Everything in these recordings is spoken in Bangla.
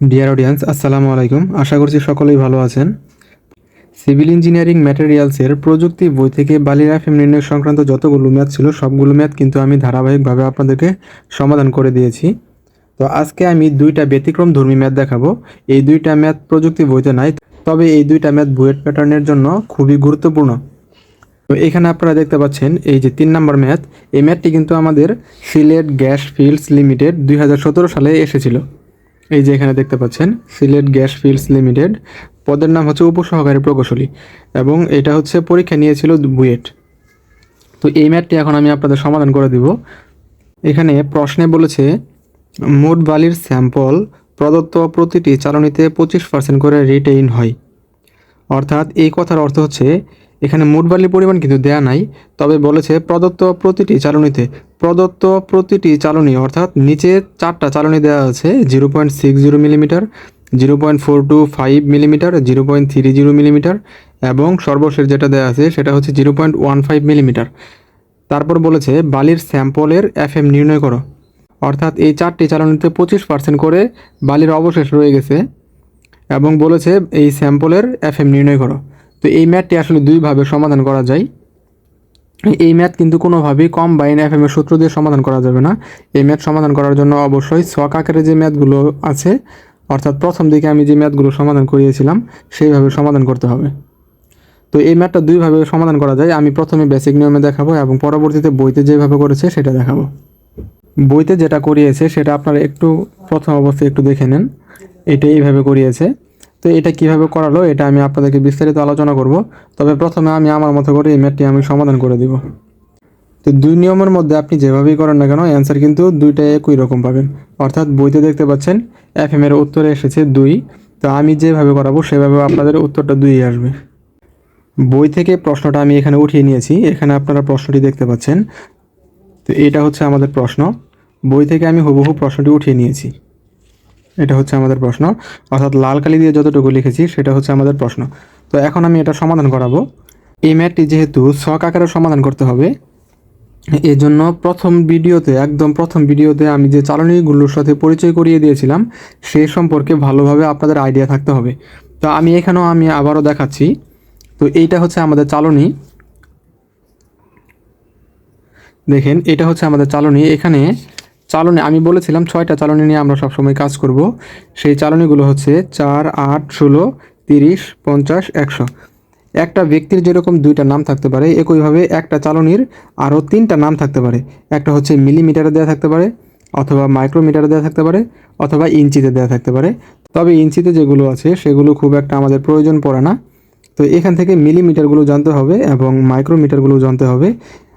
ডিয়ার অডিয়েন্স আসসালামু আলাইকুম। আশা করছি সকলেই ভালো আছেন। সিভিল ইঞ্জিনিয়ারিং ম্যাটেরিয়ালসের প্রযুক্তি বই থেকে বালির এফএম নির্ণয় সংক্রান্ত যতগুলো ম্যাথ ছিল, সবগুলো ম্যাথ কিন্তু আমি ধারাবাহিকভাবে আপনাদেরকে সমাধান করে দিয়েছি। তো আজকে আমি দুইটা ব্যতিক্রম ধর্মী ম্যাথ দেখাবো। এই দুইটা ম্যাথ প্রযুক্তি বইতে নাই, তবে এই দুইটা ম্যাথ বুয়েট প্যাটার্নের জন্য খুবই গুরুত্বপূর্ণ। তো এখানে আপনারা দেখতে পাচ্ছেন, এই যে তিন নম্বর ম্যাথ, এই ম্যাথটি কিন্তু আমাদের সিলেট গ্যাস ফিল্ডস লিমিটেড দুই হাজার সতেরো সালে এসেছিল। এই যে এখানে দেখতে পাচ্ছেন, সিলেট গ্যাস ফিল্ডস লিমিটেড। পদের নাম হচ্ছে উপসহকারী প্রকৌশলী এবং এটা হচ্ছে পরীক্ষা নিয়েছিল বুয়েট। তো এই ম্যাথটি এখন আমি আপনাদের সমাধান করে দিব। এখানে প্রশ্নে বলেছে, মোট বালির স্যাম্পল প্রদত্ত প্রতিটি চালনীতে পঁচিশ পার্সেন্ট করে রিটেইন হয়। অর্থাৎ এই কথার অর্থ হচ্ছে এখানে মোট বালির পরিমাণ কিন্তু দেয়া নাই, তবে বলেছে প্রদত্ত প্রতিটি চালনীতে, প্রদত্ত প্রতিটি চালনী অর্থাৎ নিচে চারটা চালনী দেওয়া আছে, zero point six zero millimetre, zero point four two five millimetre, zero point three zero millimetre, এবং সর্বশেষ যেটা দেওয়া আছে সেটা হচ্ছে zero point one five millimetre. তারপর বলেছে বালির স্যাম্পলের এফএম নির্ণয় করো, অর্থাৎ এই চারটি চালনীতে পঁচিশ পার্সেন্ট করে বালির অবশেষ রয়ে গেছে, এবং বলেছে এই স্যাম্পলের এফএম নির্ণয় করো। তো এই ম্যাথটি আসলে দুইভাবে সমাধান করা যায়। এই ম্যাথ কিন্তু কোনোভাবেই কম বাইন এফএম এর সূত্র দিয়ে সমাধান করা যাবে না। এই ম্যাথ সমাধান করার জন্য অবশ্যই ছক আকারে যে ম্যাথগুলো আছে, অর্থাৎ প্রথম দিকে আমি যে ম্যাথগুলো সমাধান করিয়েছিলাম, সেইভাবে সমাধান করতে হবে। তো এই ম্যাথটা দুইভাবে সমাধান করা যায়। আমি প্রথমে বেসিক নিয়মে দেখাবো এবং পরবর্তীতে বইতে যেভাবে করেছে সেটা দেখাবো। বইতে যেটা করিয়েছে সেটা আপনারা একটু প্রথম অবস্থায় একটু দেখে নেন। এটা এইভাবে করিয়েছে। তো এটা কীভাবে করালো, এটা আমি আপনাদেরকে বিস্তারিত আলোচনা করব। তবে প্রথমে আমি আমার মতো করে এই ম্যাথটি আমি সমাধান করে দিব। তো দুই নিয়মের মধ্যে আপনি যেভাবেই করেন না কেন, অ্যান্সার কিন্তু দুইটা একই রকম পাবেন। অর্থাৎ বইতে দেখতে পাচ্ছেন এফ এম এর উত্তরে এসেছে দুই। তো আমি যেভাবে করাবো, সেভাবে আপনাদের উত্তরটা দুই আসবে। বই থেকে প্রশ্নটা আমি এখানে উঠিয়ে নিয়েছি, এখানে আপনারা প্রশ্নটি দেখতে পাচ্ছেন। তো এটা হচ্ছে আমাদের প্রশ্ন। বই থেকে আমি হুবহু প্রশ্নটি উঠিয়ে নিয়েছি। এটা হচ্ছে আমাদের প্রশ্ন। অর্থাৎ লাল কালি দিয়ে যতটুকু লিখেছি, সেটা হচ্ছে আমাদের প্রশ্ন। তো এখন আমি এটা সমাধান করাবো। এই ম্যাথটি যেহেতু ছক আকারে সমাধান করতে হবে এই জন্য প্রথম ভিডিওতে, একদম প্রথম ভিডিওতে আমি যে চালনীগুলোর সাথে পরিচয় করিয়ে দিয়েছিলাম, সে সম্পর্কে ভালোভাবে আপনাদের আইডিয়া থাকতে হবে। তো আমি এখানেও আমি আবারও দেখাচ্ছি। তো এইটা হচ্ছে আমাদের চালনী। দেখেন, এটা হচ্ছে আমাদের চালনী। এখানে চালনী, আমি বলেছিলাম ছয়টা চালনী নিয়ে আমরা সবসময় কাজ করব। সেই চালনীগুলো হচ্ছে চার, আট, ষোলো, তিরিশ, পঞ্চাশ, একশো। একটা ব্যক্তির যেরকম দুইটা নাম থাকতে পারে, একইভাবে একটা চালনীর আরও তিনটা নাম থাকতে পারে। একটা হচ্ছে মিলিমিটারে দেওয়া থাকতে পারে, অথবা মাইক্রোমিটারে দেওয়া থাকতে পারে, অথবা ইঞ্চিতে দেওয়া থাকতে পারে। তবে ইঞ্চিতে যেগুলো আছে, সেগুলো খুব একটা আমাদের প্রয়োজন পড়ে না। তো এখান থেকে মিলিমিটারগুলো জানতে হবে এবং মাইক্রোমিটারগুলো জানতে হবে।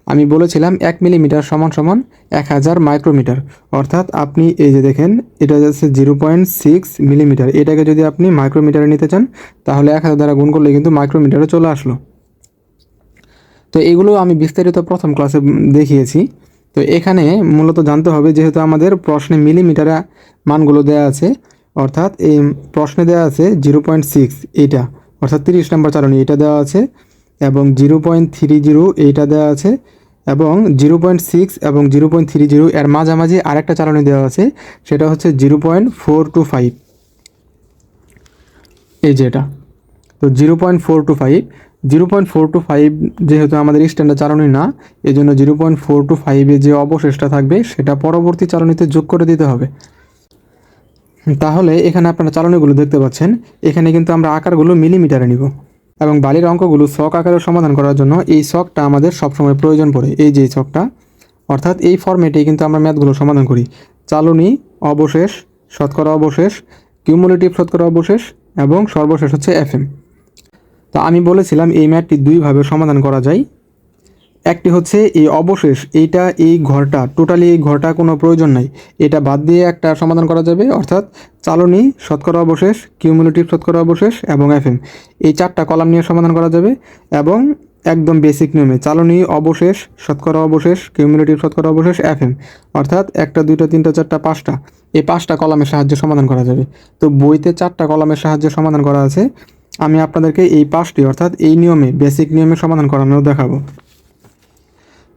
আমি বলেছিলাম এক মিলিমিটার সমান সমান এক হাজার মাইক্রোমিটার। অর্থাৎ আপনি এই যে দেখেন, এটা যাচ্ছে জিরো পয়েন্ট সিক্স মিলিমিটার। এটাকে যদি আপনি মাইক্রোমিটারে নিতে চান, তাহলে এক হাজার দ্বারা গুণ করলে কিন্তু মাইক্রোমিটারে চলে আসলো। তো এগুলো আমি বিস্তারিত প্রথম ক্লাসে দেখিয়েছি। তো এখানে মূলত জানতে হবে, যেহেতু আমাদের প্রশ্নে মিলিমিটারে মানগুলো দেওয়া আছে, অর্থাৎ এই প্রশ্নে দেওয়া আছে জিরো পয়েন্ট সিক্স, এইটা। অর্থাৎ তিরিশ নম্বর চালনী, এটা দেওয়া আছে। এবং জিরো পয়েন্ট থ্রি জিরো এইটা দেওয়া আছে এবং জিরো পয়েন্ট সিক্স এবং জিরো পয়েন্ট থ্রি জিরো এর মাঝামাঝি আরেকটা চালনী দেওয়া আছে, সেটা হচ্ছে zero point four two five. এই যে এটা। তো zero point four two five, zero point four two five যেহেতু আমাদের স্ট্যান্ডার্ড চালনী না এই জন্য জিরো পয়েন্ট ফোর টু ফাইভে যে অবশেষটা থাকবে, সেটা পরবর্তী চালনীতে যোগ করে দিতে হবে। তাহলে এখানে আপনারা চালনীগুলো দেখতে পাচ্ছেন, এখানে কিন্তু আমরা আকারগুলো মিলিমিটারে নিব। এবং বালির অঙ্কগুলো শখ আকারে সমাধান করার জন্য এই শখটা আমাদের সবসময় প্রয়োজন পড়ে। এই যে শখটা, অর্থাৎ এই ফর্মেটে কিন্তু আমরা ম্যাথগুলো সমাধান করি। চালনী, অবশেষ, শতকরা অবশেষ কিউমুলেটিভ শতকরা অবশেষ এবং সর্বশেষ হচ্ছে এফএম তো আমি বলেছিলাম এই ম্যাথটি দুইভাবে সমাধান করা যায়। একটি হচ্ছে এই অবশেষ, এইটা, এই ঘরটা, টোটালি এই ঘরটা কোনো প্রয়োজন নাই। এটা বাদ দিয়ে একটা সমাধান করা যাবে, অর্থাৎ চালনী, শতকরা অবশেষ কিউমুলেটিভ শতকরা অবশেষ এবং এফএম এই চারটা কলাম নিয়ে সমাধান করা যাবে এবং একদম বেসিক নিয়মে চালনি, অবশেষ, শতকরা অবশেষ কিউমুলেটিভ শতকরা অবশেষ এফএম অর্থাৎ একটা, দুইটা, তিনটা, চারটা, পাঁচটা, এই পাঁচটা কলামের সাহায্যে সমাধান করা যাবে। তো বইতে চারটা কলামের সাহায্যে সমাধান করা আছে। আমি আপনাদেরকে এই পাঁচটি, অর্থাৎ এই নিয়মে বেসিক নিয়মে সমাধান করানো দেখাবো।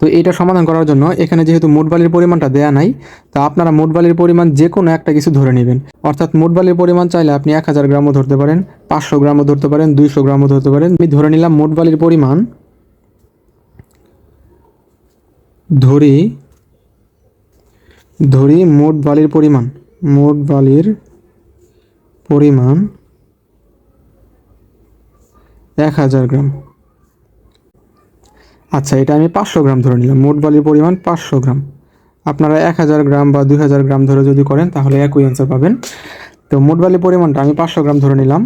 তো এটা সমাধান করার জন্য এখানে যেহেতু মোট বালির পরিমাণটা দেয়া নাই, তা আপনারা মোট বালির পরিমাণ যে কোনো একটা কিছু ধরে নেবেন। অর্থাৎ মোট বালির পরিমাণ চাইলে আপনি এক হাজার গ্রামও ধরতে পারেন, পাঁচশো গ্রামও ধরতে পারেন, দুইশো গ্রামও ধরতে পারেন। আমি ধরে নিলাম মোট বালির পরিমাণ ধরি ধরি মোট বালির পরিমাণ মোট বালির পরিমাণ এক হাজার গ্রাম। আচ্ছা এটা আমি পাঁচশো গ্রাম ধরে নিলাম। মোট বালির পরিমাণ পাঁচশো গ্রাম। আপনারা এক হাজার গ্রাম বা দুই হাজার গ্রাম ধরে যদি করেন, তাহলে একই অ্যান্সার পাবেন। তো মোট বালির পরিমাণটা আমি পাঁচশো গ্রাম ধরে নিলাম।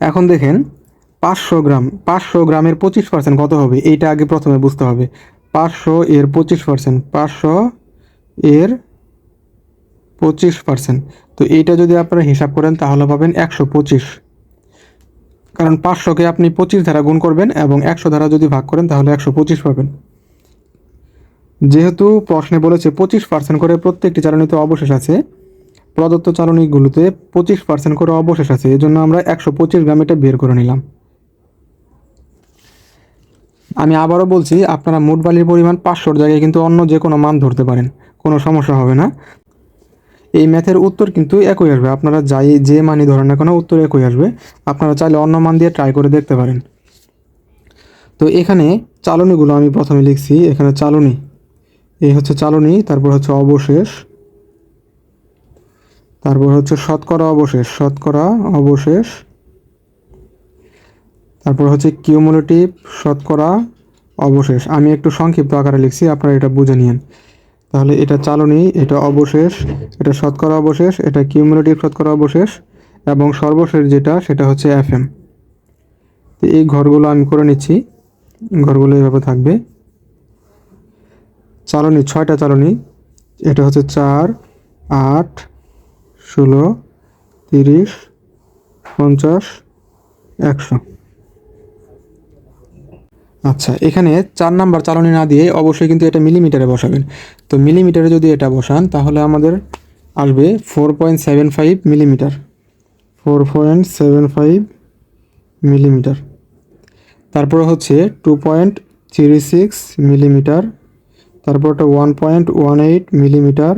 এখন দেখেন, পাঁচশো গ্রাম, পাঁচশো গ্রামের পঁচিশ পার্সেন্ট কত হবে? এইটা আগে প্রথমে বুঝতে হবে। পাঁচশো এর পঁচিশ পার্সেন্ট পাঁচশো এর পঁচিশ পার্সেন্ট তো এইটা যদি আপনারা হিসাব করেন, তাহলে পাবেন একশো পঁচিশ। কারণ পাঁচশোকে আপনি পঁচিশ ধারা গুণ করবেন এবং একশো ধারা যদি ভাগ করেন, তাহলে একশো পঁচিশ পাবেন। যেহেতু প্রশ্নে বলেছে পঁচিশ পার্সেন্ট করে প্রত্যেকটি চালনীতে অবশেষ আছে, প্রদত্ত চালনীগুলোতে পঁচিশ পার্সেন্ট করে অবশেষ আছে এই জন্য আমরা একশো পঁচিশ গ্রাম এটা বের করে নিলাম। আমি আবারও বলছি, আপনারা মোট বালির পরিমাণ পাঁচশোর জায়গায় কিন্তু অন্য যে কোনো মান ধরতে পারেন, কোনো সমস্যা হবে না। এই ম্যাথের উত্তর কিন্তু একই আসবে। আপনারা যাই যে মানই ধরেন না কেন, উত্তর একই আসবে। আপনারা চাইলে অন্য মান দিয়ে ট্রাই করে দেখতে পারেন। তো এখানে চালনীগুলো আমি প্রথমে লিখছি। এখানে চালনী, এই হচ্ছে চালনী, তারপর হচ্ছে অবশেষ, তারপর হচ্ছে শতকরা অবশেষ শতকরা অবশেষ, তারপর হচ্ছে কিউমুলেটিভ শতকরা অবশেষ। আমি একটু সংক্ষিপ্ত আকারে লিখছি, আপনারা এটা বুঝে নিন তাহলে এটা চালনী, এটা অবশেষ, এটা শতকরা অবশেষ, এটা কিউমুলেটিভ শতকরা অবশেষ, এবং সর্বশেষ যেটা, সেটা হচ্ছে এফএম তো এই ঘরগুলো আমি করে নিচ্ছি। ঘরগুলো এইভাবে থাকবে। চালনী, ছয়টা চালনী। এটা হচ্ছে চার, আট, ষোলো, তিরিশ, পঞ্চাশ, একশো। আচ্ছা এখানে চার নাম্বার চালনী না দিয়ে অবশ্যই কিন্তু এটা মিলিমিটারে বসাবেন। তো মিলিমিটারে যদি এটা বসান, তাহলে আমাদের আসবে four point seven five millimetre. Four point seven five millimetre. তারপর হচ্ছে two point three six millimetre. তারপরটা one point one eight millimetre.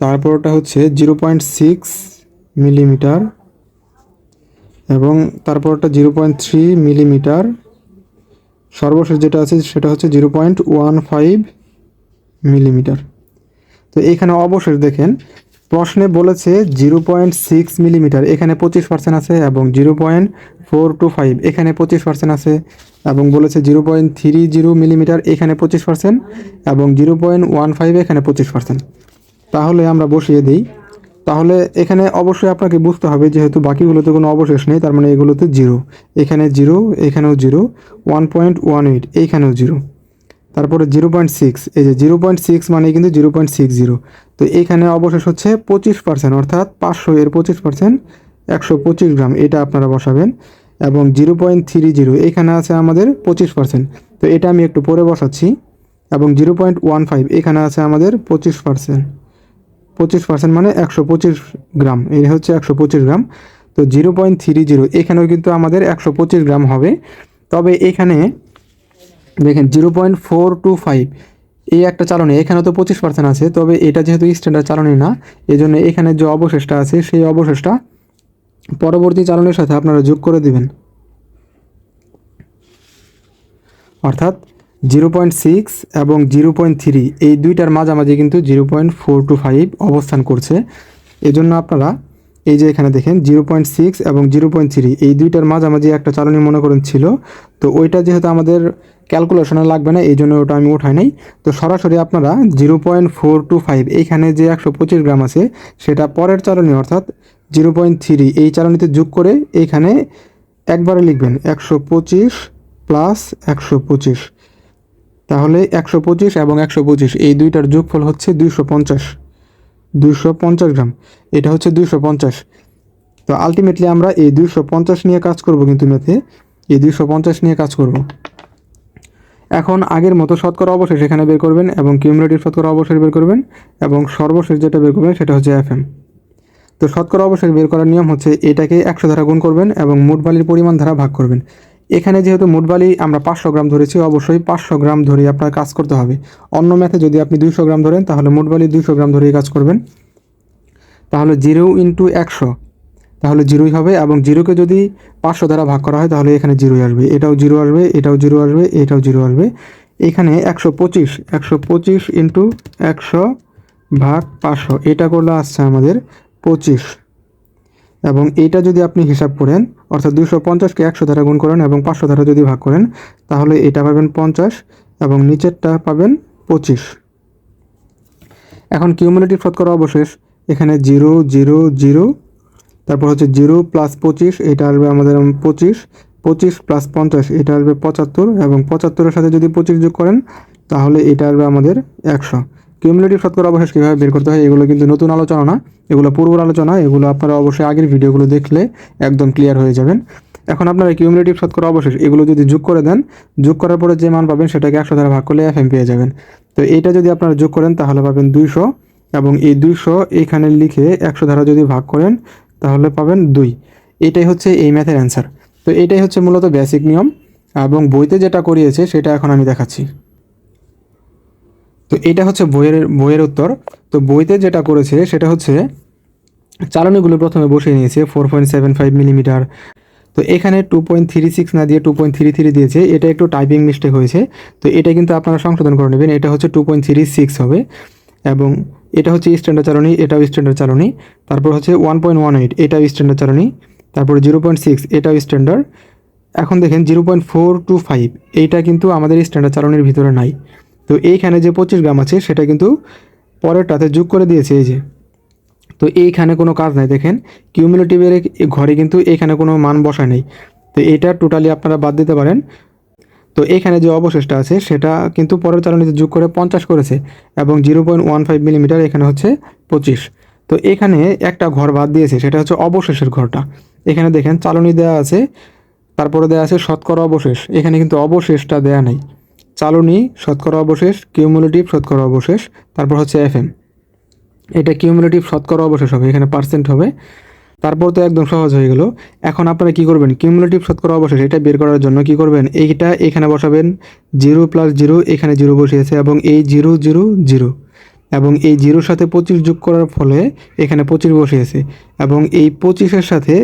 তারপরটা হচ্ছে জিরো পয়েন্ট সিক্স মিলিমিটার। এবং তারপরটা জিরো পয়েন্ট থ্রি মিলিমিটার। সর্বশেষ যেটা আছে সেটা হচ্ছে zero point one five millimetre. তো এখানে অবশেষ দেখেন, প্রশ্নে বলেছে জিরো পয়েন্ট সিক্স মিলিমিটার, এখানে পঁচিশ পার্সেন্ট আছে এবং zero point four two five, এখানে পঁচিশ পার্সেন্ট আছে এবং বলেছে zero point three zero millimetre, এখানে পঁচিশ পার্সেন্ট এবং জিরো পয়েন্ট ওয়ান ফাইভ, এখানে পঁচিশ পার্সেন্ট তাহলে আমরা বসিয়ে দিই। তাহলে এখানে অবশ্যই আপনাকে বুঝতে হবে যেহেতু বাকিগুলোতে কোনো অবশেষ নেই, তার মানে এগুলোতে জিরো। এখানে জিরো, এখানেও zero one point one eight এইখানেও জিরো। তারপরে জিরো পয়েন্ট সিক্স এই যে জিরো পয়েন্ট সিক্স মানে কিন্তু জিরো পয়েন্ট সিক্স জিরো তো এখানে অবশেষ হচ্ছে পঁচিশ পার্সেন্ট অর্থাৎ পাঁচশো এর পঁচিশ পার্সেন্ট একশো পঁচিশ গ্রাম, এটা আপনারা বসাবেন। এবং জিরো পয়েন্ট থ্রি জিরো এখানে আছে আমাদের পঁচিশ পার্সেন্ট তো এটা আমি একটু পরে বসাচ্ছি। এবং জিরো পয়েন্ট ওয়ান ফাইভ এখানে আছে আমাদের পঁচিশ পার্সেন্ট পঁচিশ পার্সেন্ট মানে একশো পঁচিশ গ্রাম। এই হচ্ছে একশো পঁচিশ গ্রাম। তো জিরো পয়েন্ট থ্রি জিরো এখানেও কিন্তু আমাদের একশো পঁচিশ গ্রাম হবে। তবে এখানে দেখেন zero point four two five এই একটা চালনী এখানে তো পঁচিশ পার্সেন্ট আছে, তবে এটা যেহেতু স্ট্যান্ডার্ড চালনী না এই জন্য এখানে যে অবশেষটা আছে, সেই অবশেষটা পরবর্তী চালনের সাথে আপনারা যোগ করে দিবেন। অর্থাৎ জিরো পয়েন্ট সিক্স এবং জিরো পয়েন্ট থ্রি, এই দুইটার মাঝামাঝি কিন্তু zero point four two five অবস্থান করছে। এজন্য আপনারা এই যে এখানে দেখেন, জিরো পয়েন্ট সিক্স এবং জিরো পয়েন্ট থ্রি, এই দুইটার মাঝামাঝি একটা চালনী মনে করেন ছিল। তো ওইটা যেহেতু আমাদের ক্যালকুলেশনে লাগবে না, এই জন্য ওটা আমি উঠাই নাই। তো সরাসরি আপনারা zero point four two five, এইখানে যে একশো পঁচিশ গ্রাম আছে, সেটা পরের চালনী, অর্থাৎ জিরো পয়েন্ট থ্রি, এই চালনীতে যোগ করে এইখানে একবারে লিখবেন, একশো পঁচিশ প্লাস একশো পঁচিশ। তাহলে একশো পঁচিশ এবং একশো পঁচিশ, এই দুইটার যোগফল হচ্ছে দুইশো পঞ্চাশ। দুইশো পঞ্চাশ গ্রাম, এটা হচ্ছে দুইশো পঞ্চাশ। তো আলটিমেটলি আমরা এই দুইশো পঞ্চাশ নিয়ে কাজ করব কিন্তু মেথে এই দুইশো পঞ্চাশ নিয়ে কাজ করব। এখন আগের মতো শতকরা অবশেষ এখানে বের করবেন এবং কিউমুলেটিভ শতকরা অবশেষ বের করবেন এবং সর্বশেষ যেটা বের করবেন সেটা হচ্ছে এফএম তো শতকরা অবশেষ বের করার নিয়ম হচ্ছে এটাকে একশো ধারা গুণ করবেন এবং মোট বালির পরিমাণ ধারা ভাগ করবেন। এখানে যেহেতু মোট বালি আমরা পাঁচশো গ্রাম ধরেছি, অবশ্যই পাঁচশো গ্রাম ধরে আপনার কাজ করতে হবে। অন্য ম্যাথে যদি আপনি দুইশো গ্রাম ধরেন, তাহলে মোট বালি দুইশো গ্রাম ধরেই কাজ করবেন। তাহলে জিরো ইন্টু একশো। তাহলে জিরোই হবে এবং জিরোকে যদি পাঁচশো দ্বারা ভাগ করা হয়, তাহলে এখানে জিরোই আসবে। এটাও জিরো আসবে, এটাও জিরো আসবে, এটাও জিরো আসবে। এখানে একশো পঁচিশ একশো পঁচিশ ইন্টু একশো ভাগ পাঁচশো। এটা করলে আসছে আমাদের পঁচিশ। এবং এইটা যদি আপনি হিসাব করেন, অর্থাৎ দুশো পঞ্চাশকে একশো দ্বারা গুণ করেন এবং পাঁচশো দ্বারা যদি ভাগ করেন, তাহলে এটা পাবেন পঞ্চাশ এবং নিচেরটা পাবেন পঁচিশ। এখন কিউমুলেটিভ শতকরা অবশেষ। এখানে জিরো জিরো জিরো, তারপর হচ্ছে জিরো প্লাস পঁচিশ, এটা আসবে আমাদের পঁচিশ পঁচিশ প্লাস পঞ্চাশ, এটা আসবে পঁচাত্তর, এবং পঁচাত্তরের সাথে যদি পঁচিশ যোগ করেন, তাহলে এটা আসবে আমাদের একশো। কিউমুলেটিভ শতকরা অবশেষ কীভাবে বের করতে হয়, এগুলো কিন্তু নতুন আলোচনা না, এগুলো পূর্বর আলোচনা, এগুলো আপনারা অবশ্যই আগের ভিডিওগুলো দেখলে একদম ক্লিয়ার হয়ে যাবেন। এখন আপনারা কিউমুলেটিভ শতকরা অবশেষ, এগুলো যদি যোগ করে দেন, যোগ করার পরে যে মান পাবেন সেটাকে একশো দ্বারা ভাগ করলে এফ এম পেয়ে যাবেন। তো এইটা যদি আপনারা যোগ করেন, তাহলে পাবেন দুইশো এবং এই দুইশো এইখানে লিখে একশো দ্বারা যদি ভাগ করেন, তাহলে পাবেন দুই। এটাই হচ্ছে এই ম্যাথের অ্যান্সার তো এটাই হচ্ছে মূলত বেসিক নিয়ম এবং বইতে যেটা করিয়েছে, সেটা এখন আমি দেখাচ্ছি। তো এটা হচ্ছে বইয়ের বইয়ের উত্তর। তো বইতে যেটা করেছে সেটা হচ্ছে, চালনীগুলো প্রথমে বসিয়ে নিয়েছে four point seven five millimetre তো এখানে টু পয়েন্ট থ্রি সিক্স না দিয়ে টু পয়েন্ট থ্রি থ্রি দিয়েছে, এটা একটু টাইপিং মিস্টেক হয়েছে। তো এটা কিন্তু আপনারা সংশোধন করে নেবেন, এটা হচ্ছে টু পয়েন্ট থ্রি সিক্স হবে। এবং এটা হচ্ছে স্ট্যান্ডার্ড চালনী, এটাও স্ট্যান্ডার্ড চালনী। তারপর হচ্ছে ওয়ান পয়েন্ট ওয়ান এইট এটাও স্ট্যান্ডার্ড চালনী। তারপর জিরো পয়েন্ট সিক্স এটাও স্ট্যান্ডার্ড এখন দেখেন zero point four two five এইটা কিন্তু আমাদের স্ট্যান্ডার্ড চালনির ভিতরে নাই। তো এইখানে যে পঁচিশ গ্রাম আছে, সেটা কিন্তু পরেরটাতে যোগ করে দিয়েছে এই যে। তো এইখানে কোনো কাজ নাই, দেখেন। কিউমুলেটিভের ঘরে কিন্তু এখানে কোনো মান বসা নেই। তো এটা টোটালি আপনারা বাদ দিতে পারেন। তো এখানে যে অবশেষটা আছে, সেটা কিন্তু পরের চালনীতে যোগ করে পঞ্চাশ করেছে এবং zero point one five millimetre এখানে হচ্ছে পঁচিশ। তো এখানে একটা ঘর বাদ দিয়েছে, সেটা হচ্ছে অবশেষের ঘরটা। এখানে দেখেন, চালনী দেওয়া আছে, তারপরে দেওয়া আছে শতকরা অবশেষ। এখানে কিন্তু অবশেষটা দেয়া নাই। চালনী, শতকরা অবশেষ কিউমুলেটিভ শতকরা অবশেষ, তারপর হচ্ছে এফ এম এটা কিউমুলেটিভ শতকরা অবশেষ হবে, এখানে পার্সেন্ট হবে। তারপর তো একদম সহজ হয়ে গেল। এখন আপনারা কি করবেন? কিউমুলেটিভ শতকরা অবশেষ, এটা বের করার জন্য কি করবেন? এইটা এখানে বসাবেন জিরো প্লাস জিরো এখানে জিরো বসিয়েছে, এবং এই জিরো জিরো জিরো এবং এই জিরোর সাথে পঁচিশ যোগ করার ফলে এখানে পঁচিশ বসিয়েছে। এবং এই পঁচিশের সাথে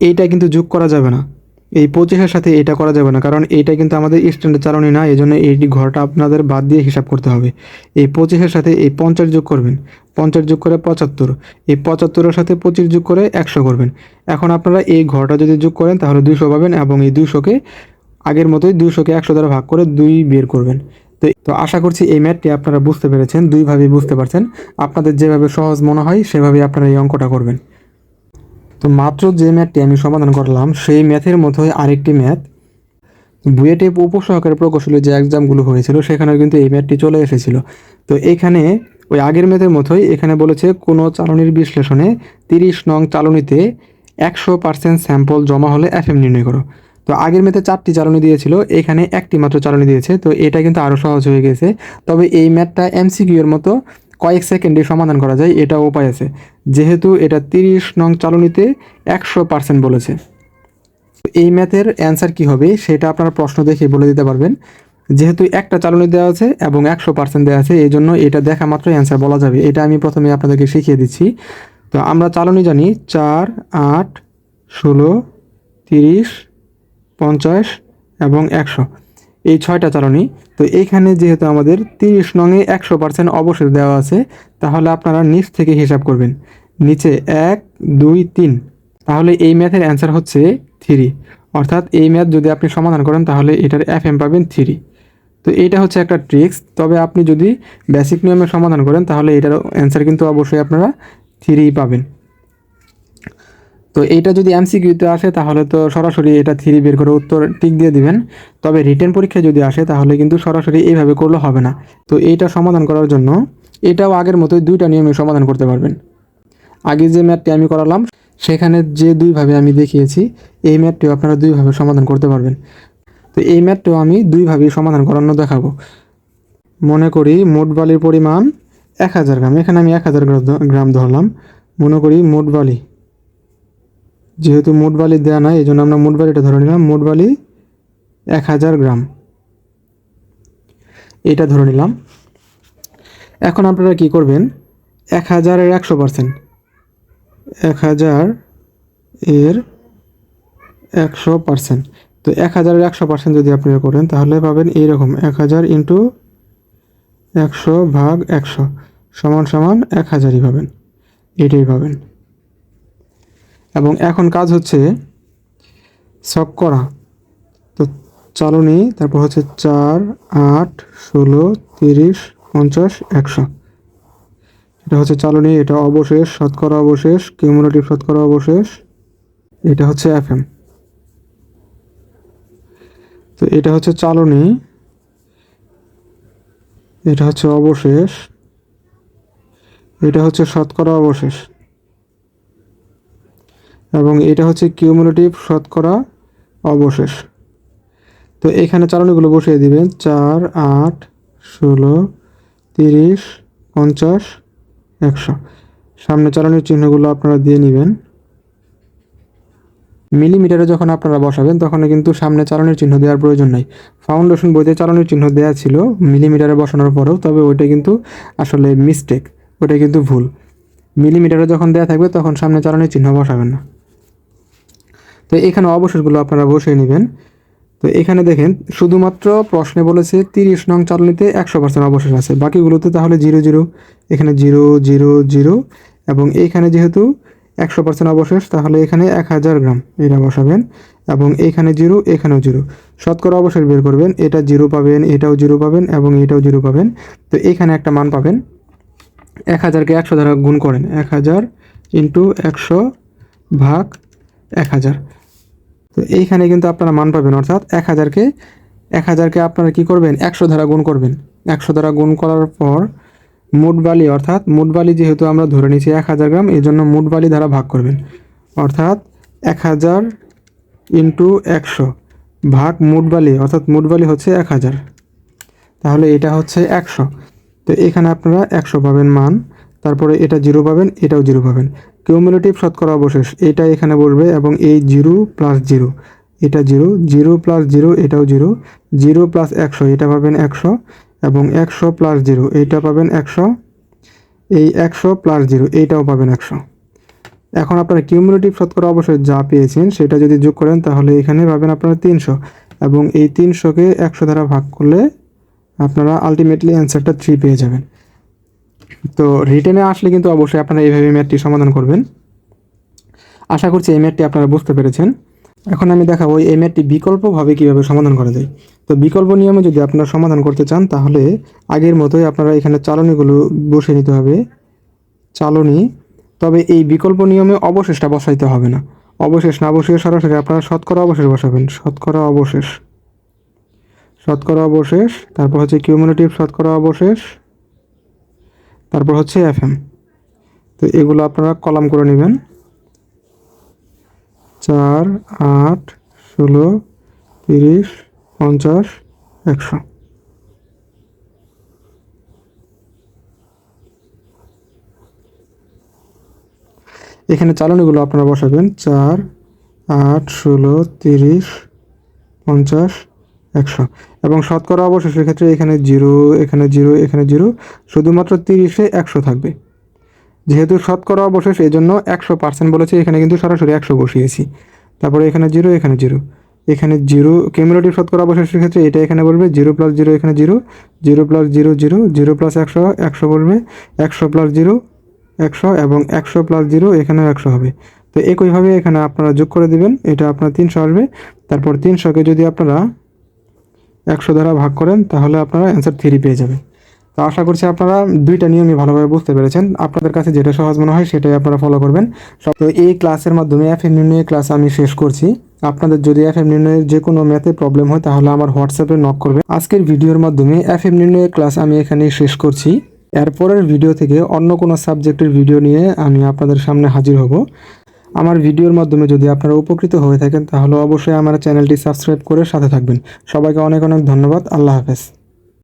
এইটা কিন্তু যোগ করা যাবে না। এই পঁচিশের সাথে এটা করা যাবে না, কারণ এইটা কিন্তু আমাদের স্ট্যান্ডার্ড চালনী না, এই জন্য এই ঘরটা আপনাদের বাদ দিয়ে হিসাব করতে হবে। এই পঁচিশের সাথে এই পঞ্চাশ যোগ করবেন, পঞ্চাশ যোগ করে পঁচাত্তর, এই পঁচাত্তরের সাথে পঁচিশ যোগ করে একশো করবেন। এখন আপনারা এই ঘরটা যদি যোগ করেন, তাহলে দুইশো পাবেন এবং এই দুইশোকে আগের মতোই দুইশোকে একশো দ্বারা ভাগ করে দুই বের করবেন। তো তো আশা করছি এই ম্যাথটি আপনারা বুঝতে পেরেছেন, দুইভাবেই বুঝতে পারছেন। আপনাদের যেভাবে সহজ মনে হয়, সেভাবেই আপনারা এই অঙ্কটা করবেন। তো মাত্র যে ম্যাথটি আমি সমাধান করলাম, সেই ম্যাথের মতোই আরেকটি ম্যাথ। বুয়েটে উপসহকারী প্রকৌশলী যে এক্সামগুলো হয়েছিল, সেখানেও কিন্তু এই ম্যাথটি চলে এসেছিল। তো এখানে ওই আগের ম্যাথের মতোই এখানে বলেছে, কোনো চালনির বিশ্লেষণে তিরিশ নং চালনিতে একশো পার্সেন্ট স্যাম্পল জমা হলে এফএম নির্ণয় করো। তো আগের ম্যাথে চারটি চালনি দিয়েছিল, এখানে একটি মাত্র চালনি দিয়েছে, তো এটা কিন্তু আরও সহজ হয়ে গেছে। তবে এই ম্যাথটা এমসিকিউ এর মতো কয়েক সেকেন্ডে সমাধান করা যায়, এটা উপায় আছে। যেহেতু এটা তিরিশ নং চালনিতে একশো পার্সেন্ট বলেছে। এই ম্যাথের অ্যান্সার কি হবে, সেটা আপনারা প্রশ্ন দেখে বলে দিতে পারবেন। যেহেতু একটা চালনি দেওয়া আছে এবং একশো পার্সেন্ট দেওয়া আছে এই জন্য এটা দেখা মাত্রই অ্যান্সার বলা যাবে। এটা আমি প্রথমে আপনাদেরকে শিখিয়ে দিচ্ছি। তো আমরা চালনি জানি, চার, আট, ষোলো, তিরিশ, পঞ্চাশ এবং একশো। এই ছয়টা চালনি। তো এইখানে যেহেতু আমাদের তিরিশ নঙে একশো পার্সেন্ট অবশেষ দেওয়া আছে, তাহলে আপনারা নিচ থেকে হিসাব করবেন। নিচে এক, দুই, তিন। তাহলে এই ম্যাথের অ্যান্সার হচ্ছে থ্রি। অর্থাৎ এই ম্যাথ যদি আপনি সমাধান করেন, তাহলে এটার এফ এম পাবেন থ্রি। তো এইটা হচ্ছে একটা ট্রিক্স। তবে আপনি যদি বেসিক নিয়মে সমাধান করেন, তাহলে এটার অ্যান্সার কিন্তু অবশ্যই আপনারা থ্রি পাবেন। তো এইটা যদি এমসিকিউতে আসে, তাহলে তো সরাসরি এটা থ্রি বের করে উত্তর টিক দিয়ে দিবেন। তবে রিটেন পরীক্ষায় যদি আসে, তাহলে কিন্তু সরাসরি এইভাবে করলে হবে না। তো এইটা সমাধান করার জন্য এটাও আগের মতোই দুইটা নিয়মে সমাধান করতে পারবেন। আগে যে ম্যাথটি আমি করালাম, সেখানে যে দুইভাবে আমি দেখিয়েছি, এই ম্যাথটিও আপনারা দুইভাবে সমাধান করতে পারবেন। তো এই ম্যাথটিও আমি দুইভাবেই সমাধান করানো দেখাবো। মনে করি মোট বালির পরিমাণ এক হাজার গ্রাম। এখানে আমি এক হাজার গ্রাম ধরলাম। মনে করি মোট বালি যেহেতু মোট বালি দেওয়া নাই এই জন্য আমরা মোট বালিটা ধরে নিলাম। মোট বালি এক হাজার গ্রাম। এটা ধরে নিলাম। এখন আপনারা কি করবেন? এক হাজারের একশো পার্সেন্ট। এক হাজার এর একশো পার্সেন্ট। তো এক হাজারের একশো পার্সেন্ট যদি আপনারা করেন, তাহলে পাবেন এইরকম। এক হাজার ইন্টু একশো ভাগ একশো। সমান সমান এক হাজারই পাবেন। এটাই পাবেন। এবং এখন কাজ হচ্ছে শক করা। তো চালনি তারপর হচ্ছে চার, আট, ষোলো, তিরিশ, পঞ্চাশ, একশো। এটা হচ্ছে চালনি এটা অবশেষ, শতকরা অবশেষ কিউমুলেটিভ শতকরা অবশেষ, এটা হচ্ছে এফএম তো এটা হচ্ছে চালনি এটা হচ্ছে অবশেষ, এটা হচ্ছে শতকরা অবশেষ। এবং এটা হচ্ছে কিউমুলেটিভ শতকরা অবশেষ। তো এখানে চালনীগুলো বসিয়ে দিবেন। চার, আট, ষোলো, তিরিশ, পঞ্চাশ, একশো। সামনে চালানোর চিহ্নগুলো আপনারা দিয়ে নেবেন। মিলিমিটারে যখন আপনারা বসাবেন, তখন কিন্তু সামনে চালানোর চিহ্ন দেওয়ার প্রয়োজন নাই। ফাউন্ডেশন বইতে চালানোর চিহ্ন দেওয়া ছিল, মিলিমিটারে বসানোর পরেও, তবে ওইটা কিন্তু আসলে মিস্টেক ওটা কিন্তু ভুল। মিলিমিটারে যখন দেওয়া থাকবে, তখন সামনে চালানোর চিহ্ন বসাবেন না। তো এখানে অবশেষগুলো আপনারা বসিয়ে নেবেন। তো এখানে দেখেন, শুধুমাত্র প্রশ্নে বলেছে তিরিশ নং চালনিতে একশো পার্সেন্ট অবশেষ আছে। বাকিগুলোতে তাহলে জিরো জিরো। এখানে জিরো জিরো জিরো। এবং এইখানে যেহেতু একশো পার্সেন্ট অবশেষ, তাহলে এখানে এক হাজার গ্রাম এটা বসাবেন। এবং এখানে জিরো, এখানেও জিরো। শতকরা অবশেষ বের করবেন, এটা জিরো পাবেন, এটাও জিরো পাবেন, এবং এটাও জিরো পাবেন। তো এখানে একটা মান পাবেন। এক হাজারকে একশো দ্বারা গুণ করেন। এক হাজার ইন্টু একশো ভাগ এক হাজার। তো এইখানে কিন্তু আপনারা মান পাবেন, অর্থাৎ এক হাজারকে এক হাজারকে আপনারা কী করবেন? একশো দ্বারা গুণ করবেন। একশো দ্বারা গুণ করার পর মোট অর্থাৎ মোট যেহেতু আমরা ধরে নিয়েছি এক হাজার গ্রাম, এই জন্য মোট বালি দ্বারা ভাগ করবেন। অর্থাৎ এক হাজার ইন্টু একশো ভাগ মোট অর্থাৎ মোট হচ্ছে এক হাজার। তাহলে এটা হচ্ছে একশো। তো এখানে আপনারা একশো পাবেন মান, তারপরে এটা জিরো পাবেন, এটাও জিরো পাবেন। কিউমুলেটিভ শতকরা অবশেষ, এটা এখানে বসবে এবং এই জিরো প্লাস জিরো, এটা জিরো জিরো প্লাস জিরো, এটাও জিরো জিরো প্লাস একশো, এটা পাবেন একশো এবং একশো প্লাস জিরো এইটা পাবেন একশো, এই একশো প্লাস জিরো এইটাও পাবেন একশো। এখন আপনারা কিউমুলেটিভ শতকরা অবশ্যই যা পেয়েছেন, সেটা যদি যোগ করেন, তাহলে এখানে পাবেন আপনারা তিনশো এবং এই তিনশোকে একশো দ্বারা ভাগ করলে আপনারা আলটিমেটলি অ্যান্সারটা থ্রি পেয়ে যাবেন। তো রিটেনে আসলে কিন্তু অবশ্যই আপনারা এইভাবে ম্যাথটি সমাধান করবেন। আশা করছি এই ম্যাথটি আপনারা বুঝতে পেরেছেন। এখন আমি দেখাবো এই ম্যাথটি বিকল্পভাবে কীভাবে সমাধান করা যায়। তো বিকল্প নিয়মে যদি আপনারা সমাধান করতে চান, তাহলে আগের মতোই আপনারা এখানে চালনিগুলো বসে নিতে হবে। চালনি, তবে এই বিকল্প নিয়মে অবশেষটা বসাইতে হবে না। অবশেষ না বসিয়ে সরাসরি আপনারা শতকরা অবশেষ বসাবেন। শতকরা অবশেষ। শতকরা অবশেষ, তারপর হচ্ছে কিউমুলেটিভ শতকরা অবশেষ। তারপর হচ্ছে এফএম। তো এগুলো আপনারা কলাম করে নেবেন। চার, আট, ষোলো, তিরিশ, পঞ্চাশ, একশো। এখানে চালনীগুলো আপনারা বসাবেন। চার, আট, ষোলো, তিরিশ, পঞ্চাশ একশো। এবং শতকরা অবশেষের ক্ষেত্রে এখানে জিরো এখানে জিরো এখানে জিরো, শুধুমাত্র তিরিশে একশো থাকবে। যেহেতু শতকরা অবশেষ এই জন্য একশো পার্সেন্ট বলেছে, এখানে কিন্তু সরাসরি একশো বসিয়েছি। তারপরে এখানে জিরো এখানে জিরো। এখানে জিরো কিউমুলেটিভ শতকরা অবশেষের ক্ষেত্রে এটা এখানে বলবে, জিরো প্লাস জিরো এখানে zero zero plus zero zero zero plus একশো একশো বলবে, একশো প্লাস জিরো, একশো, এবং একশো প্লাস জিরো এখানেও একশো হবে। তো একইভাবে এখানে আপনারা যোগ করে দিবেন, এটা আপনার তিনশো আসবে। তারপর তিনশোকে যদি আপনারা একশো দ্বারা ভাগ করেন, তাহলে আপনারা অ্যান্সার থ্রি পেয়ে যাবেন। তো আশা করছি আপনারা দুইটা নিয়মই ভালোভাবে বুঝতে পেরেছেন। আপনাদের কাছে যেটা সহজ মনে হয় সেটাই আপনারা ফলো করবেন। সব তো এই ক্লাসের মাধ্যমে এফ এম নির্ণয়ের ক্লাস আমি শেষ করছি। আপনাদের যদি এফ এম নির্ণয়ের যে কোনো ম্যাথে প্রবলেম হয়, তাহলে আমার হোয়াটসঅ্যাপে নক করবেন। আজকের ভিডিওর মাধ্যমে এফ এম নির্ণয়ের ক্লাস আমি এখানেই শেষ করছি। এরপরের ভিডিও থেকে অন্য কোনো সাবজেক্টের ভিডিও নিয়ে আমি আপনাদের সামনে হাজির হব। আমার ভিডিওর মাধ্যমে যদি আপনারা উপকৃত হয়ে থাকেন, তাহলে অবশ্যই আমার চ্যানেলটি সাবস্ক্রাইব করে সাথে থাকবেন। সবাইকে অনেক অনেক ধন্যবাদ। আল্লাহ হাফেজ।